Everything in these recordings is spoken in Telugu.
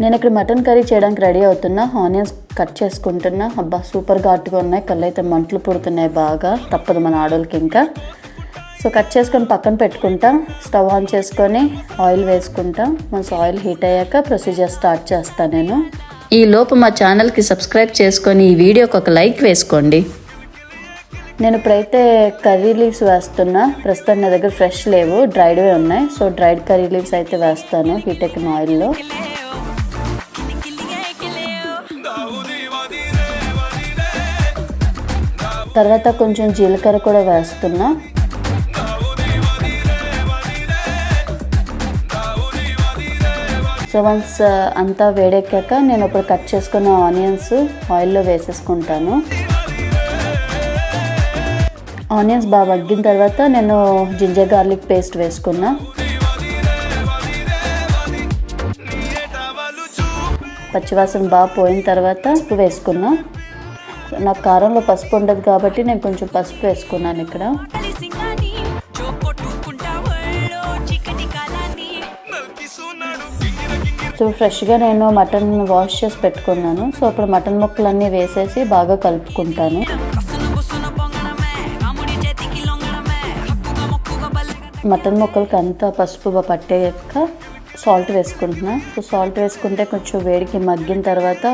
నేను ఇక్కడ మటన్ కర్రీ చేయడానికి రెడీ అవుతున్నా. ఆనియన్స్ కట్ చేసుకుంటున్నా. అబ్బా సూపర్ ఘాటుగా ఉన్నాయి. కళ్ళు అయితే మంటలు పుడుతున్నాయి బాగా. తప్పదు మన ఆడోళ్ళకి ఇంకా. సో కట్ చేసుకొని పక్కన పెట్టుకుంటా. స్టవ్ ఆన్ చేసుకొని ఆయిల్ వేసుకుంటా. మనసు ఆయిల్ హీట్ అయ్యాక ప్రొసీజర్ స్టార్ట్ చేస్తాను నేను. ఈ లోపు మా ఛానల్కి సబ్స్క్రైబ్ చేసుకొని ఈ వీడియోకి ఒక లైక్ వేసుకోండి. నేను ఇప్పుడైతే కర్రీ లీవ్స్ వేస్తున్నా. ప్రస్తుతం నా దగ్గర ఫ్రెష్ లేవు. డ్రైడ్వే ఉన్నాయి. సో డ్రైడ్ కర్రీ లీవ్స్ అయితే వేస్తాను. హీట్ ఎక్కిన ఆయిల్లో. తర్వాత కొంచెం జీలకర్ర కూడా వేస్తున్నా. సో వన్స్ uh, అంతా వేడెక్కాక నేను ఇప్పుడు కట్ చేసుకున్న ఆనియన్స్ ఆయిల్లో వేసేసుకుంటాను. ఆనియన్స్ బాగా వగ్గిన తర్వాత నేను జింజర్ గార్లిక్ పేస్ట్ వేసుకున్నా. పచ్చివాసన బాగా పోయిన తర్వాత వేసుకున్నా. నాకు కారంలో పసుపు ఉండదు కాబట్టి నేను కొంచెం పసుపు వేసుకున్నాను ఇక్కడ. సో ఫ్రెష్గా నేను మటన్ వాష్ చేసి పెట్టుకున్నాను. సో ఇప్పుడు మటన్ ముక్కలన్నీ వేసేసి బాగా కలుపుకుంటాను. మటన్ ముక్కలకి అంతా పసుపు బాగా పట్టేయక సాల్ట్ వేసుకుంటున్నా. సో సాల్ట్ వేసుకుంటే కొంచెం వేడికి మగ్గిన తర్వాత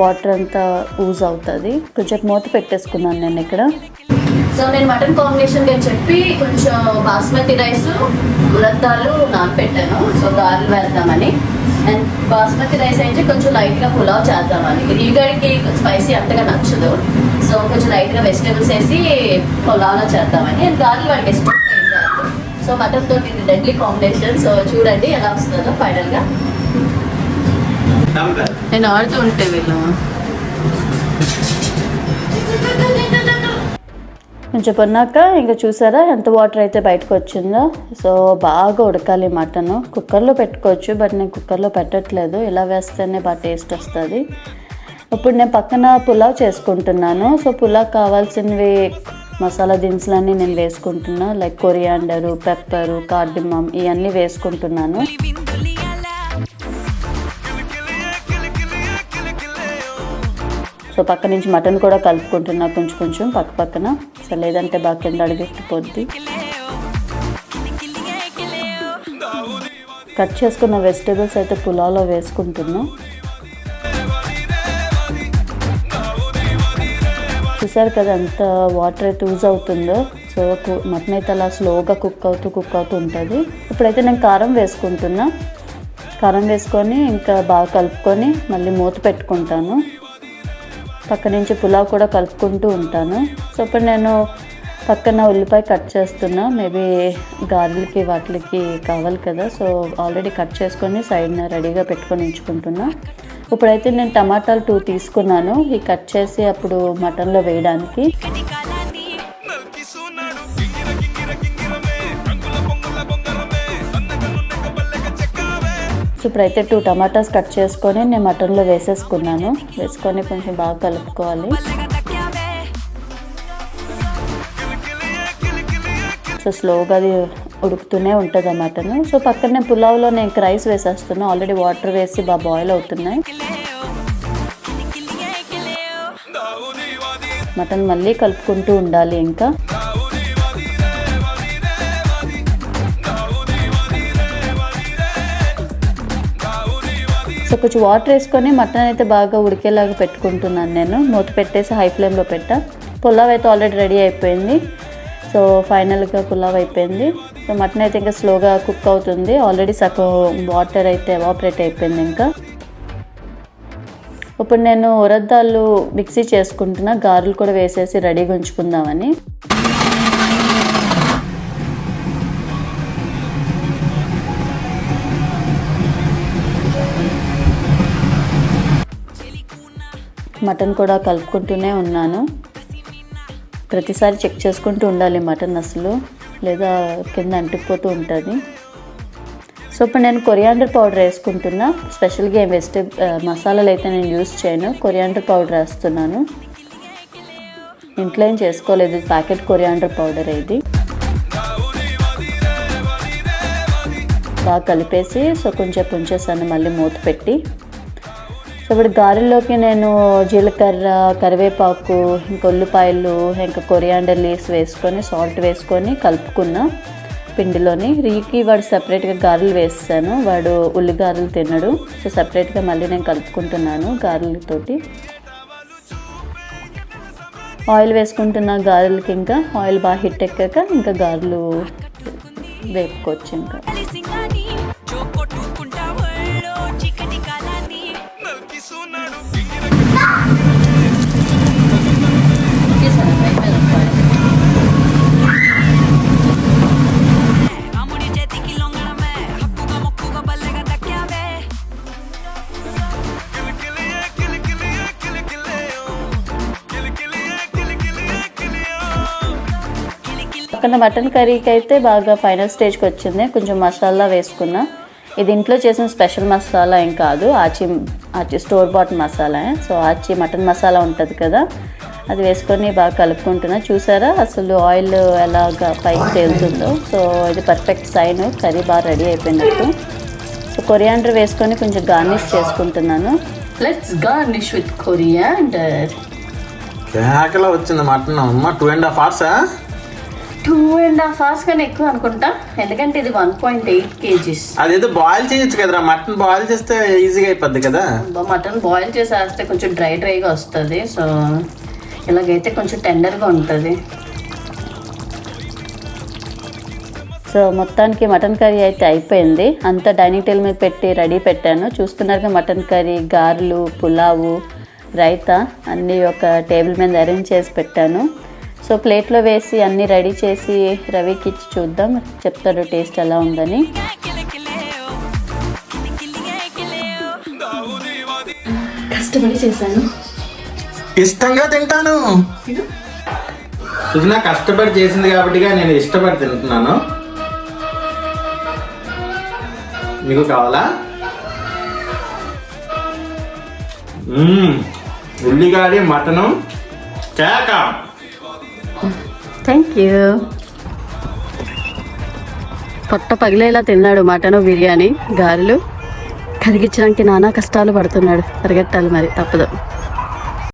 వాటర్ అంతా యూజ్ అవుతుంది కొంచెం మూత పెట్టేసుకున్నాను నేను ఇక్కడ. సో నేను మటన్ కాంబినేషన్ అని చెప్పి కొంచెం బాస్మతి రైస్ ఉరద్దాలు నానపెట్టాను. సో గారెలు వేద్దామని. అండ్ బాస్మతి రైస్ అయితే కొంచెం లైట్గా పులావ్ చేద్దామని. రీగడికి స్పైసీ అంతగా నచ్చదు. సో కొంచెం లైట్గా వెజిటేబుల్స్ వేసి పులావ్లో చేద్దామని. అండ్ గారెలు వాడికి ఇష్టం సో మటన్ తోటి ఇది డెడ్లీ కాంబినేషన్ సో చూడండి ఎలా వస్తుందో ఫైనల్గా నేను ఆడుతూ ఉంటే వీళ్ళు కొంచెం కొన్నాక ఇంకా చూసారా ఎంత వాటర్ అయితే బయటకు వచ్చిందో? సో బాగా ఉడకాలి మటన్. కుక్కర్లో పెట్టుకోవచ్చు బట్ నేను కుక్కర్లో పెట్టట్లేదు. ఇలా వేస్తేనే బాగా టేస్ట్ వస్తుంది. ఇప్పుడు నేను పక్కన పులావ్ చేసుకుంటున్నాను. సో పులావ్ కావాల్సినవి మసాలా దినుసులన్నీ నేను వేసుకుంటున్నా. లైక్ కొరియాండరు పెప్పరు కార్డిమమ్ ఇవన్నీ వేసుకుంటున్నాను. సో పక్క నుంచి మటన్ కూడా కలుపుకుంటున్నా కొంచెం కొంచెం పక్క పక్కన. సో లేదంటే బాగా కింద అడిగిపోద్ది కట్ చేసుకున్న వెజిటేబుల్స్ అయితే పులావ్లో వేసుకుంటున్నాం. చూసారు కదా ఎంత వాటర్ అయితే యూజ్ అవుతుందో. సో కు- మటన్ అయితే అలా స్లోగా కుక్ అవుతూ కుక్ అవుతూ ఉంటుంది. ఇప్పుడైతే నేను కారం వేసుకుంటున్నా. కారం వేసుకొని ఇంకా బాగా కలుపుకొని మళ్ళీ మూత పెట్టుకుంటాను. పక్క నుంచి పులావ్ కూడా కలుపుకుంటూ ఉంటాను. సో ఇప్పుడు నేను పక్కన ఉల్లిపాయ కట్ చేస్తున్నా. మేబీ గార్లికి వాటికి కావాలి కదా. సో ఆల్రెడీ కట్ చేసుకొని సైడ్న రెడీగా పెట్టుకొని ఉంచుకుంటున్నా. ఇప్పుడైతే నేను టమాటాలు టూ తీసుకున్నాను. ఈ కట్ చేసి అప్పుడు మటన్లో వేయడానికి. సో ఇప్పుడైతే టూ టమాటాస్ కట్ చేసుకొని నేను మటన్లో వేసేసుకున్నాను. వేసుకొని కొంచెం బాగా కలుపుకోవాలి. సో స్లోగా అది ఉడుకుతూనే ఉంటుంది ఆ మటన్. సో పక్కనే పులావ్లో నేను రైస్ వేసేస్తున్నాను ఆల్రెడీ వాటర్ వేసి బాగా బాయిల్ అవుతున్నాయి. మటన్ మళ్ళీ కలుపుకుంటూ ఉండాలి ఇంకా. కొంచెం వాటర్ వేసుకొని మటన్ అయితే బాగా ఉడికేలాగా పెట్టుకుంటున్నాను నేను. మూత పెట్టేసి హై ఫ్లేమ్లో పెట్టా. పులావ్ అయితే ఆల్రెడీ రెడీ అయిపోయింది. సో ఫైనల్గా పులావ్ అయిపోయింది. సో మటన్ అయితే ఇంకా స్లోగా కుక్ అవుతుంది. ఆల్రెడీ సగం వాటర్ అయితే ఎవాపరేట్ అయిపోయింది ఇంకా. ఇప్పుడు నేను ఉరద్దాలు మిక్సీ చేసుకుంటున్నా. గారెలు కూడా వేసేసి రెడీగా ఉంచుకుందామని. మటన్ కూడా కలుపుకుంటూనే ఉన్నాను. ప్రతిసారి చెక్ చేసుకుంటూ ఉండాలి మటన్ అసలు లేదా కింద అంటుకుపోతూ ఉంటుంది. సో ఇప్పుడు నేను కొరియాండర్ పౌడర్ వేసుకుంటున్నా. స్పెషల్గా ఏం వెజిటే మసాలాలు అయితే నేను యూస్ చేయను. కొరియాండర్ పౌడర్ వేస్తున్నాను. ఇంట్లో ఏం చేసుకోలేదు. ప్యాకెట్ కొరియాండర్ పౌడర్ ఇది. బాగా కలిపేసి సో కొంచెం ఉంచేసాను మళ్ళీ మూత పెట్టి సో ఇప్పుడు గారెల్లోకి నేను జీలకర్ర కరివేపాకు ఇంకా ఉల్లిపాయలు ఇంకా కొరియాండర్ లీవ్స్ వేసుకొని సాల్ట్ వేసుకొని కలుపుకున్నా పిండిలోని. రీకి వాడు సపరేట్గా గారెలు వేస్తాను. వాడు ఉల్లి గారెలు తినడు. సో సపరేట్గా మళ్ళీ నేను కలుపుకుంటున్నాను గారెలతోటి. ఆయిల్ వేసుకుంటున్న గారెలకి ఇంకా. ఆయిల్ బాగా హిట్ ఎక్కాక ఇంకా గారెలు వేపుకోవచ్చు ఇంకా. కిలి పక్కన మటన్ కర్రీకి అయితే బాగా ఫైనల్ స్టేజ్కి వచ్చింది. కొంచెం మసాలా వేసుకున్నా. ఇది ఇంట్లో చేసిన స్పెషల్ మసాలా ఏం కాదు. Aachi Aachi store bought masala. So Aachi mutton masala ఉంటుంది కదా అది వేసుకొని బాగా కలుపుకుంటున్నా. చూసారా అసలు ఆయిల్ ఎలాగా పైకి తేలుతుందో. సో ఇది పర్ఫెక్ట్ సైన్ కర్రీ బాగా రెడీ అయిపోయినట్టు. సో కొరియాండర్ వేసుకొని కొంచెం గార్నిష్ చేసుకుంటున్నాను. లెట్స్ గార్నిష్ విత్ కొరియాండర్ కేకలా వచ్చింది మటన్. అమ్మ టూ అండ్ హాఫ్ అవర్సా టూ అండ్ హాఫ్ అవర్స్ కన్నా ఎక్కువ అనుకుంటా. ఎందుకంటే ఇది వన్ పాయింట్ ఎయిట్ కేజీస్. అదేదో బాయిల్ చేయొచ్చు కదరా మటన్ బాయిల్ చేస్తే ఈజీగా అయిపోద్ది కదా. మటన్ బాయిల్ చేసేస్తే కొంచెం డ్రై డ్రైగా వస్తుంది. సో ఇలాగైతే కొంచెం టెండర్గా ఉంటుంది. సో మొత్తానికి మటన్ కర్రీ అయితే అయిపోయింది. అంతా డైనింగ్ టేబుల్ మీద పెట్టి రెడీ పెట్టాను. చూస్తున్నారుగా మటన్ కర్రీ గారెలు పులావు రైతా అన్నీ ఒక టేబుల్ మీద అరేంజ్ చేసి పెట్టాను. సో ప్లేట్లో వేసి అన్నీ రెడీ చేసి రవికి ఇచ్చి చూద్దాం. చెప్తాడు టేస్ట్ ఎలా ఉందని. కష్టపడి చేశాను. ఇష్టంగా తింటాను. సుజన కష్టపడి చేసింది కాబట్టిగా నేను ఇష్టపడి తింటున్నాను. మీకు కావాలా. ఉల్లిగాడి మటను కేక. థ్యాంక్ యూ పొట్ట పగిలేలా తిన్నాడు మటను బిర్యానీ గారెలు. కరిగించడానికి నానా కష్టాలు పడుతున్నాడు. పరిగెట్టాలి మరి తప్పదు.